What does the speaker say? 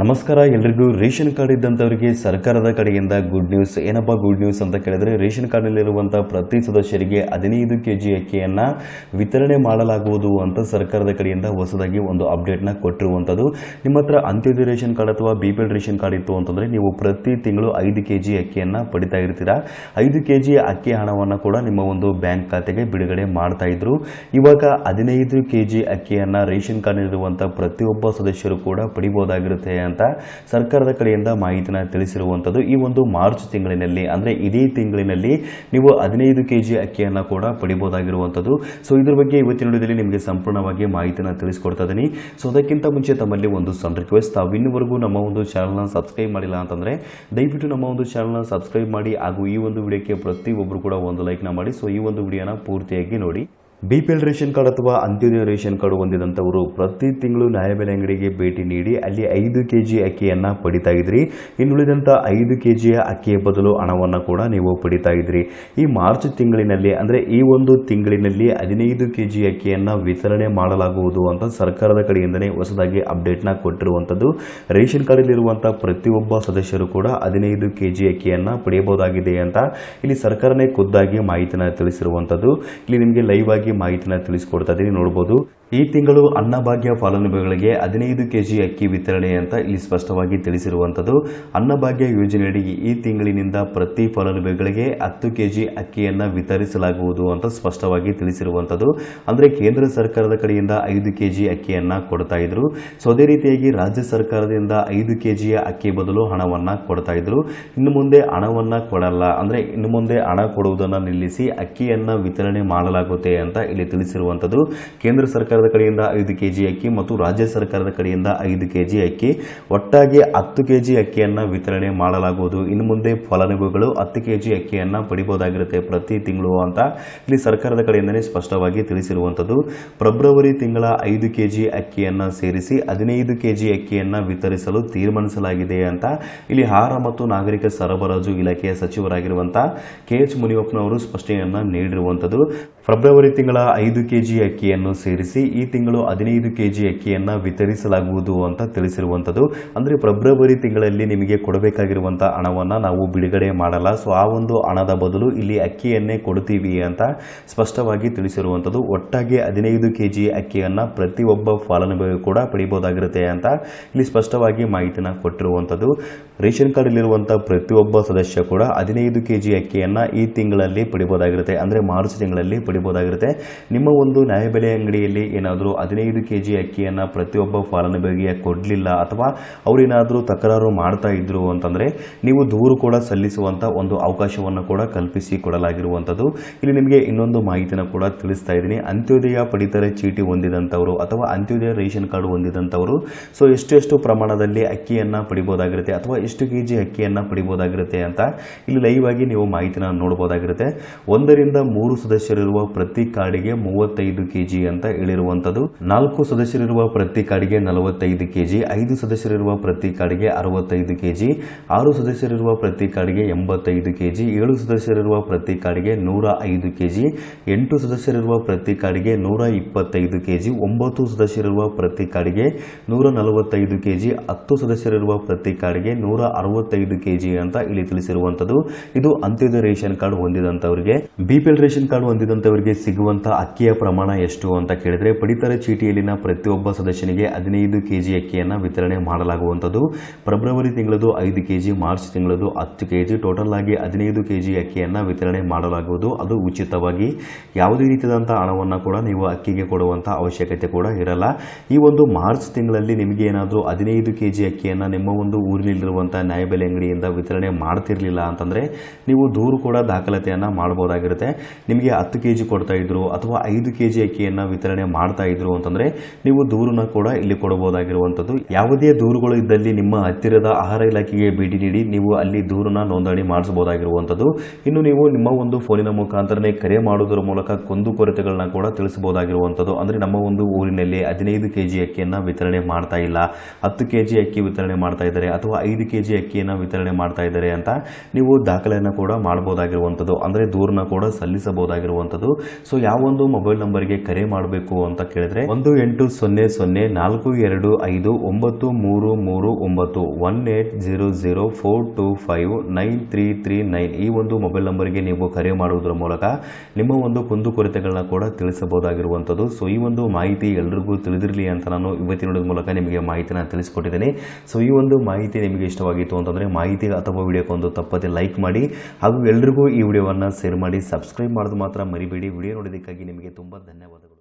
ನಮಸ್ಕಾರ, ಎಲ್ರಿಗೂ ration card ಇದ್ದಂಥವರಿಗೆ ಸರ್ಕಾರದ ಕಡೆಯಿಂದ ಗುಡ್ ನ್ಯೂಸ್ ಏನಪ್ಪ ಗುಡ್ ನ್ಯೂಸ್ ಅಂತ ಕೇಳಿದ್ರೆ, ರೇಷನ್ ಕಾರ್ಡ್ನಲ್ಲಿರುವಂಥ ಪ್ರತಿ ಸದಸ್ಯರಿಗೆ ಹದಿನೈದು ಕೆ ಜಿ ಅಕ್ಕಿಯನ್ನು ವಿತರಣೆ ಮಾಡಲಾಗುವುದು ಅಂತ ಸರ್ಕಾರದ ಕಡೆಯಿಂದ ಹೊಸದಾಗಿ ಒಂದು ಅಪ್ಡೇಟ್ನ ಕೊಟ್ಟಿರುವಂಥದ್ದು ನಿಮ್ಮ ಹತ್ರ ಅಂತ್ಯೋದಯ ರೇಷನ್ ಕಾರ್ಡ್ ಅಥವಾ B P L ration card ಇತ್ತು ಅಂತಂದರೆ, ನೀವು ಪ್ರತಿ ತಿಂಗಳು ಐದು ಕೆ ಜಿ ಅಕ್ಕಿಯನ್ನು ಪಡಿತಾ ಇರ್ತೀರಾ. ಐದು ಕೆ ಜಿ ಅಕ್ಕಿ ಹಣವನ್ನು ಕೂಡ ನಿಮ್ಮ ಒಂದು ಬ್ಯಾಂಕ್ ಖಾತೆಗೆ ಬಿಡುಗಡೆ ಮಾಡ್ತಾ ಇದ್ರು. ಇವಾಗ ಹದಿನೈದು ಕೆ ಜಿ ಅಕ್ಕಿಯನ್ನು ರೇಷನ್ ಕಾರ್ಡ್ನಲ್ಲಿರುವಂಥ ಪ್ರತಿಯೊಬ್ಬ ಸದಸ್ಯರು ಕೂಡ ಪಡಿಬೋದಾಗಿರುತ್ತೆ ಅಂತ ಸರ್ಕಾರದ ಕಡೆಯಿಂದ ಮಾಹಿತಿನ ತಿಳಿಸಿರುವಂಥದ್ದು ಈ ಒಂದು ಮಾರ್ಚ್ ತಿಂಗಳಿನಲ್ಲಿ, ಅಂದರೆ ಇದೇ ತಿಂಗಳಿನಲ್ಲಿ ನೀವು ಹದಿನೈದು ಕೆ ಜಿ ಅಕ್ಕಿಯನ್ನು ಕೂಡ ಪಡಿಬೋದಾಗಿರುವಂಥದ್ದು ಸೊ ಇದ್ರ ಬಗ್ಗೆ ಇವತ್ತಿನ ವಿಡಿಯೋದಲ್ಲಿ ನಿಮಗೆ ಸಂಪೂರ್ಣವಾಗಿ ಮಾಹಿತಿನ ತಿಳಿಸ್ಕೊಡ್ತಾ ಇದ್ದೀನಿ. ಸೊ ಅದಕ್ಕಿಂತ ಮುಂಚೆ ತಮ್ಮಲ್ಲಿ ಒಂದು ಸಣ್ಣ ರಿಕ್ವೆಸ್ಟ್ ತಾವು ಇನ್ನುವರೆಗೂ ನಮ್ಮ ಒಂದು ಚಾನಲ್ನ ಸಬ್ಸ್ಕ್ರೈಬ್ ಮಾಡಿಲ್ಲ ಅಂತಂದರೆ, ದಯವಿಟ್ಟು ನಮ್ಮ ಒಂದು ಚಾನಲ್ನ ಸಬ್ಸ್ಕ್ರೈಬ್ ಮಾಡಿ, ಹಾಗೂ ಈ ಒಂದು ವಿಡಿಯೋಕ್ಕೆ ಪ್ರತಿಯೊಬ್ಬರು ಕೂಡ ಒಂದು ಲೈಕ್ನ ಮಾಡಿ. ಸೊ ಈ ಒಂದು ವಿಡಿಯೋನ ಪೂರ್ತಿಯಾಗಿ ನೋಡಿ. B P L ration card ಅಥವಾ ಅಂತ್ಯೋದಯ ರೇಷನ್ ಕಾರ್ಡ್ ಹೊಂದಿದಂಥವರು ಪ್ರತಿ ತಿಂಗಳು ನ್ಯಾಯಬೆಲೆ ಅಂಗಡಿಗೆ ಭೇಟಿ ನೀಡಿ ಅಲ್ಲಿ ಐದು ಕೆ ಜಿ ಅಕ್ಕಿಯನ್ನು ಪಡಿತಾ ಇದ್ರಿ. ಇನ್ನುಳಿದಂಥ ಐದು ಕೆ ಜಿಯ ಅಕ್ಕಿಯ ಬದಲು ಹಣವನ್ನು ಕೂಡ ನೀವು ಪಡಿತಾ ಇದ್ರಿ. ಈ ಮಾರ್ಚ್ ತಿಂಗಳಿನಲ್ಲಿ ಅಂದರೆ ಈ ಒಂದು ತಿಂಗಳಿನಲ್ಲಿ ಹದಿನೈದು ಕೆ ಜಿ ಅಕ್ಕಿಯನ್ನು ವಿತರಣೆ ಮಾಡಲಾಗುವುದು ಅಂತ ಸರ್ಕಾರದ ಕಡೆಯಿಂದಲೇ ಹೊಸದಾಗಿ ಅಪ್ಡೇಟ್ನ ಕೊಟ್ಟಿರುವಂಥದ್ದು. ರೇಷನ್ ಕಾರ್ಡಲ್ಲಿರುವಂಥ ಪ್ರತಿಯೊಬ್ಬ ಸದಸ್ಯರು ಕೂಡ ಹದಿನೈದು ಕೆ ಜಿ ಅಕ್ಕಿಯನ್ನು ಪಡೆಯಬಹುದಾಗಿದೆ ಅಂತ ಇಲ್ಲಿ ಸರ್ಕಾರನೇ ಖುದ್ದಾಗಿ ಮಾಹಿತಿಯನ್ನು ತಿಳಿಸಿರುವಂಥದ್ದು. ಇಲ್ಲಿ ನಿಮಗೆ ಲೈವ್ ಆಗಿ ಮಾಹಿತಿನ ತಿಳಿಸ್ಕೊಡ್ತಾ ಇದ್ದೀನಿ ನೋಡ್ಬೋದು. ಈ ತಿಂಗಳು ಅನ್ನಭಾಗ್ಯ ಫಲಾನುಭವಿಗಳಿಗೆ ಹದಿನೈದು ಕೆಜಿ ಅಕ್ಕಿ ವಿತರಣೆ ಅಂತ ಇಲ್ಲಿ ಸ್ಪಷ್ಟವಾಗಿ ತಿಳಿಸಿರುವಂಥದ್ದು. ಅನ್ನಭಾಗ್ಯ ಯೋಜನೆಯಡಿ ಈ ತಿಂಗಳಿನಿಂದ ಪ್ರತಿ ಫಲಾನುಭವಿಗಳಿಗೆ ಹತ್ತು ಕೆಜಿ ಅಕ್ಕಿಯನ್ನು ವಿತರಿಸಲಾಗುವುದು ಅಂತ ಸ್ಪಷ್ಟವಾಗಿ ತಿಳಿಸಿರುವಂಥದ್ದು. ಅಂದರೆ ಕೇಂದ್ರ ಸರ್ಕಾರದ ಕಡೆಯಿಂದ ಐದು ಕೆಜಿ ಅಕ್ಕಿಯನ್ನು ಕೊಡ್ತಾ ಇದ್ರು. ಸೊ, ಅದೇ ರೀತಿಯಾಗಿ ರಾಜ್ಯ ಸರ್ಕಾರದಿಂದ ಐದು ಕೆಜಿಯ ಅಕ್ಕಿ ಬದಲು ಹಣವನ್ನು ಕೊಡ್ತಾ ಇದ್ರು. ಇನ್ನು ಮುಂದೆ ಹಣವನ್ನು ಕೊಡಲ್ಲ. ಅಂದರೆ ಇನ್ನು ಮುಂದೆ ಹಣ ಕೊಡುವುದನ್ನು ನಿಲ್ಲಿಸಿ ಅಕ್ಕಿಯನ್ನು ವಿತರಣೆ ಮಾಡಲಾಗುತ್ತೆ ಅಂತ ಇಲ್ಲಿ ತಿಳಿಸಿರುವಂಥದ್ದು. ಕೇಂದ್ರ ಸರ್ಕಾರದ ಕಡೆಯಿಂದ ಐದು ಕೆಜಿ ಅಕ್ಕಿ ಮತ್ತು ರಾಜ್ಯ ಸರ್ಕಾರದ ಕಡೆಯಿಂದ ಐದು ಕೆಜಿ ಅಕ್ಕಿ. ಒಟ್ಟಾಗಿ ಹತ್ತು ಕೆಜಿ ಅಕ್ಕಿಯನ್ನು ವಿತರಣೆ ಮಾಡಲಾಗುವುದು. ಇನ್ನು ಮುಂದೆ ಫಲಾನುಭವಿಗಳು ಹತ್ತು ಕೆಜಿ ಅಕ್ಕಿಯನ್ನು ಪಡಿಬೋದಾಗಿರುತ್ತೆ ಪ್ರತಿ ತಿಂಗಳು ಅಂತ ಇಲ್ಲಿ ಸರ್ಕಾರದ ಕಡೆಯಿಂದನೇ ಸ್ಪಷ್ಟವಾಗಿ ತಿಳಿಸಿರುವಂಥದ್ದು. ಫೆಬ್ರವರಿ ತಿಂಗಳ ಐದು ಕೆಜಿ ಅಕ್ಕಿಯನ್ನು ಸೇರಿಸಿ ಹದಿನೈದು ಕೆಜಿ ಅಕ್ಕಿಯನ್ನು ವಿತರಿಸಲು ತೀರ್ಮಾನಿಸಲಾಗಿದೆ ಅಂತ ಇಲ್ಲಿ ಆಹಾರ ಮತ್ತು ನಾಗರಿಕ ಸರಬರಾಜು ಇಲಾಖೆಯ ಸಚಿವರಾಗಿರುವಂಥ ಕೆ ಎಚ್ ಮುನಿಯಪ್ಪನವರು ಸ್ಪಷ್ಟನೆಯನ್ನು ನೀಡಿರುವಂಥದ್ದು. ಫೆಬ್ರವರಿ ತಿಂಗಳ ಐದು ಕೆಜಿ ಅಕ್ಕಿಯನ್ನು ಸೇರಿಸಿ ಈ ತಿಂಗಳು ಹದಿನೈದು ಕೆಜಿ ಅಕ್ಕಿಯನ್ನು ವಿತರಿಸಲಾಗುವುದು ಅಂತ ತಿಳಿಸಿರುವಂಥದ್ದು ಅಂದರೆ ಫೆಬ್ರವರಿ ತಿಂಗಳಲ್ಲಿ ನಿಮಗೆ ಕೊಡಬೇಕಾಗಿರುವಂಥ ಹಣವನ್ನು ನಾವು ಬಿಡುಗಡೆ ಮಾಡಲ್ಲ. ಸೊ ಆ ಒಂದು ಹಣದ ಬದಲು ಇಲ್ಲಿ ಅಕ್ಕಿಯನ್ನೇ ಕೊಡ್ತೀವಿ ಅಂತ ಸ್ಪಷ್ಟವಾಗಿ ತಿಳಿಸಿರುವಂಥದ್ದು ಒಟ್ಟಾಗಿ ಹದಿನೈದು ಕೆ ಜಿ ಅಕ್ಕಿಯನ್ನು ಪ್ರತಿಯೊಬ್ಬ ಫಲಾನುಭವಿ ಕೂಡ ಪಡಿಬೋದಾಗಿರುತ್ತೆ ಅಂತ ಇಲ್ಲಿ ಸ್ಪಷ್ಟವಾಗಿ ಮಾಹಿತಿನ ಕೊಟ್ಟಿರುವಂಥದ್ದು ರೇಷನ್ ಕಾರ್ಡಲ್ಲಿರುವಂಥ ಪ್ರತಿಯೊಬ್ಬ ಸದಸ್ಯ ಕೂಡ ಹದಿನೈದು ಕೆ ಜಿ ಅಕ್ಕಿಯನ್ನು ಈ ತಿಂಗಳಲ್ಲಿ ಪಡಿಬೋದಾಗಿರುತ್ತೆ. ಅಂದರೆ ಮಾರ್ಚ್ ತಿಂಗಳಲ್ಲಿ ಪಡಿಬೋದಾಗಿರುತ್ತೆ. ನಿಮ್ಮ ಒಂದು ನ್ಯಾಯಬೆಲೆ ಅಂಗಡಿಯಲ್ಲಿ ಏನಾದರೂ ಹದಿನೈದು ಕೆ ಜಿ ಅಕ್ಕಿಯನ್ನು ಪ್ರತಿಯೊಬ್ಬ ಫಲಾನುಭವಿಗೆ ಕೊಡಲಿಲ್ಲ ಅಥವಾ ಅವರೇನಾದರೂ ತಕರಾರು ಮಾಡ್ತಾ ಇದ್ರು ಅಂತಂದರೆ ನೀವು ದೂರು ಕೂಡ ಸಲ್ಲಿಸುವಂಥ ಒಂದು ಅವಕಾಶವನ್ನು ಕೂಡ ಕಲ್ಪಿಸಿ ಕೊಡಲಾಗಿರುವಂಥದ್ದು ಇಲ್ಲಿ ನಿಮಗೆ ಇನ್ನೊಂದು ಮಾಹಿತಿನ ಕೂಡ ತಿಳಿಸ್ತಾ ಇದ್ದೀನಿ. ಅಂತ್ಯೋದಯ ಪಡಿತರ ಚೀಟಿ ಹೊಂದಿದಂಥವರು ಅಥವಾ ಅಂತ್ಯೋದಯ ರೇಷನ್ ಕಾರ್ಡ್ ಹೊಂದಿದಂಥವರು ಸೊ ಎಷ್ಟೆಷ್ಟು ಎಷ್ಟು ಪ್ರಮಾಣದಲ್ಲಿ ಅಕ್ಕಿಯನ್ನು ಪಡಿಬೋದಾಗಿರುತ್ತೆ ಅಥವಾ ಎಷ್ಟು ಕೆ ಜಿ ಅಕ್ಕಿಯನ್ನು ಪಡಿಬೋದಾಗಿರುತ್ತೆ ಅಂತ ಇಲ್ಲಿ ಲೈವ್ ಆಗಿ ನೀವು ಮಾಹಿತಿನ ನೋಡ್ಬೋದಾಗಿರುತ್ತೆ. ಒಂದರಿಂದ ಮೂರು ಸದಸ್ಯರಿರುವ ಪ್ರತಿ ಕಾರ್ಡಿಗೆ ಮೂವತ್ತೈದು ಕೆ ಜಿ ಅಂತ ಹೇಳಿರುವಂಥದ್ದು ನಾಲ್ಕು ಸದಸ್ಯರಿರುವ ಪ್ರತಿ ಕಾರ್ಡ್ಗೆ ನಲವತ್ತೈದು ಕೆಜಿ, ಐದು ಸದಸ್ಯರಿರುವ ಪ್ರತಿ ಕಾರ್ಡ್ಗೆ ಅರವತ್ತೈದು ಕೆಜಿ, ಆರು ಸದಸ್ಯರಿರುವ ಪ್ರತಿ ಕಾರ್ಡ್ಗೆ ಎಂಬತ್ತೈದು ಕೆಜಿ, ಏಳು ಸದಸ್ಯರಿರುವ ಪ್ರತಿ ಕಾರ್ಡ್ಗೆ ನೂರ ಐದು ಕೆಜಿ, ಎಂಟು ಸದಸ್ಯರಿರುವ ಪ್ರತಿ ಕಾರ್ಡ್ಗೆ ನೂರ ಇಪ್ಪತ್ತೈದು ಕೆಜಿ, ಒಂಬತ್ತು ಸದಸ್ಯರಿರುವ ಪ್ರತಿ ಕಾರ್ಡ್ಗೆ ನೂರ ನಲವತ್ತೈದು ಕೆಜಿ, ಹತ್ತು ಸದಸ್ಯರಿರುವ ಪ್ರತಿ ಕಾರ್ಡ್ಗೆ ನೂರ ಅರವತ್ತೈದು ಕೆಜಿ ಅಂತ ಇಲ್ಲಿ ತಿಳಿಸಿರುವಂಥದ್ದು. ಇದು Antyodaya ration card ಹೊಂದಿದಂಥವರಿಗೆ. B P L ration card ಹೊಂದಿದಂಥವರಿಗೆ ಸಿಗುವಂಥ ಅಕ್ಕಿಯ ಪ್ರಮಾಣ ಎಷ್ಟು ಅಂತ ಕೇಳಿದ್ರೆ ಪಡಿತರ ಚೀಟಿಯಲ್ಲಿನ ಪ್ರತಿಯೊಬ್ಬ ಸದಸ್ಯನಿಗೆ ಹದಿನೈದು ಕೆ ಜಿ ಅಕ್ಕಿಯನ್ನು ವಿತರಣೆ ಮಾಡಲಾಗುವಂಥದ್ದು. ಫೆಬ್ರವರಿ ತಿಂಗಳದು ಐದು ಕೆ ಜಿ ಮಾರ್ಚ್ ತಿಂಗಳದು ಹತ್ತು ಕೆ ಜಿ ಟೋಟಲ್ ಆಗಿ ಹದಿನೈದು ಕೆ ಜಿ ಅಕ್ಕಿಯನ್ನು ವಿತರಣೆ ಮಾಡಲಾಗುವುದು. ಅದು ಉಚಿತವಾಗಿ ಯಾವುದೇ ರೀತಿಯಾದಂಥ ಹಣವನ್ನು ಕೂಡ ನೀವು ಅಕ್ಕಿಗೆ ಕೊಡುವಂಥ ಅವಶ್ಯಕತೆ ಕೂಡ ಇರಲ್ಲ. ಈ ಒಂದು ಮಾರ್ಚ್ ತಿಂಗಳಲ್ಲಿ ನಿಮಗೆ ಏನಾದರೂ ಹದಿನೈದು ಕೆ ಜಿ ಅಕ್ಕಿಯನ್ನು ನಿಮ್ಮ ಒಂದು ಊರಿನಲ್ಲಿರುವಂಥ ನ್ಯಾಯಬೆಲೆ ಅಂಗಡಿಯಿಂದ ವಿತರಣೆ ಮಾಡ್ತಿರಲಿಲ್ಲ ಅಂತಂದರೆ ನೀವು ದೂರು ಕೂಡ ದಾಖಲಾತಿಯನ್ನು ಮಾಡ್ಬೋದಾಗಿರುತ್ತೆ ನಿಮಗೆ ಹತ್ತು ಕೆ ಜಿ ಕೊಡ್ತಾ ಇದ್ರು ಅಥವಾ ಐದು ಕೆ ಜಿ ಅಕ್ಕಿಯನ್ನು ವಿತರಣೆ ಮಾಡ್ತಾ ಇದ್ರು ಅಂತಂದರೆ ನೀವು ದೂರನ್ನ ಕೂಡ ಇಲ್ಲಿ ಕೊಡಬಹುದಾಗಿರುವಂಥದ್ದು ಯಾವುದೇ ದೂರುಗಳು ಇದ್ದಲ್ಲಿ ನಿಮ್ಮ ಹತ್ತಿರದ ಆಹಾರ ಇಲಾಖೆಗೆ ಭೇಟಿ ನೀಡಿ ನೀವು ಅಲ್ಲಿ ದೂರನ್ನ ನೋಂದಣಿ ಮಾಡಿಸಬಹುದಾಗಿರುವಂತದ್ದು. ಇನ್ನು ನೀವು ನಿಮ್ಮ ಒಂದು ಫೋನಿನ ಮುಖಾಂತರನೇ ಕರೆ ಮಾಡುವುದರ ಮೂಲಕ ಕುಂದುಕೊರತೆಗಳನ್ನ ಕೂಡ ತಿಳಿಸಬಹುದಾಗಿರುವಂತದ್ದು. ಅಂದರೆ ನಮ್ಮ ಒಂದು ಊರಿನಲ್ಲಿ ಹದಿನೈದು ಕೆಜಿ ಅಕ್ಕಿಯನ್ನ ವಿತರಣೆ ಮಾಡ್ತಾ ಇಲ್ಲ. ಹತ್ತು ಕೆಜಿ ಅಕ್ಕಿ ವಿತರಣೆ ಮಾಡ್ತಾ ಇದ್ದಾರೆ ಅಥವಾ ಐದು ಕೆಜಿ ಅಕ್ಕಿಯನ್ನ ವಿತರಣೆ ಮಾಡ್ತಾ ಇದ್ದಾರೆ ಅಂತ ನೀವು ದಾಖಲೆಯನ್ನು ಕೂಡ ಮಾಡಬಹುದಾಗಿರುವಂಥದ್ದು ಅಂದರೆ ದೂರನ್ನ ಕೂಡ ಸಲ್ಲಿಸಬಹುದಾಗಿರುವಂಥದ್ದು ಸೊ, ಯಾವೊಂದು ಮೊಬೈಲ್ ನಂಬರ್ಗೆ ಕರೆ ಮಾಡಬೇಕು ಅಂತ ಕೇಳಿದ್ರೆ ಒಂದು ಎಂಟು ಸೊನ್ನೆ ಸೊನ್ನೆ ನಾಲ್ಕು ಎರಡು ಐದು ಒಂಬತ್ತು ಮೂರು ಮೂರು ಒಂಬತ್ತು one eight zero zero four two five nine three three nine ಈ ಒಂದು ಮೊಬೈಲ್ ನಂಬರ್ಗೆ ನೀವು ಕರೆ ಮಾಡುವುದರ ಮೂಲಕ ನಿಮ್ಮ ಒಂದು ಕುಂದುಕೊರತೆಗಳನ್ನ ಕೂಡ ತಿಳಿಸಬಹುದಾಗಿರುವಂಥದ್ದು ಸೊ ಈ ಒಂದು ಮಾಹಿತಿ ಎಲ್ರಿಗೂ ತಿಳಿದಿರಲಿ ಅಂತ ನಾನು ಇವತ್ತಿನ ಮೂಲಕ ನಿಮಗೆ ಮಾಹಿತಿನ ತಿಳಿಸ್ಕೊಟ್ಟಿದ್ದೇನೆ. ಸೊ ಈ ಒಂದು ಮಾಹಿತಿ ನಿಮಗೆ ಇಷ್ಟವಾಗಿತ್ತು ಅಂತಂದರೆ ಮಾಹಿತಿ ಅಥವಾ ವಿಡಿಯೋಕ್ಕೊಂದು ತಪ್ಪದೆ ಲೈಕ್ ಮಾಡಿ ಹಾಗೂ ಎಲ್ರಿಗೂ ಈ ವಿಡಿಯೋವನ್ನು ಶೇರ್ ಮಾಡಿ ಸಬ್ಸ್ಕ್ರೈಬ್ ಮಾಡೋದು ಮಾತ್ರ ಮರಿಬೇಡಿ. ವಿಡಿಯೋ ನೋಡೋದಕ್ಕಾಗಿ ನಿಮಗೆ ತುಂಬ ಧನ್ಯವಾದಗಳು.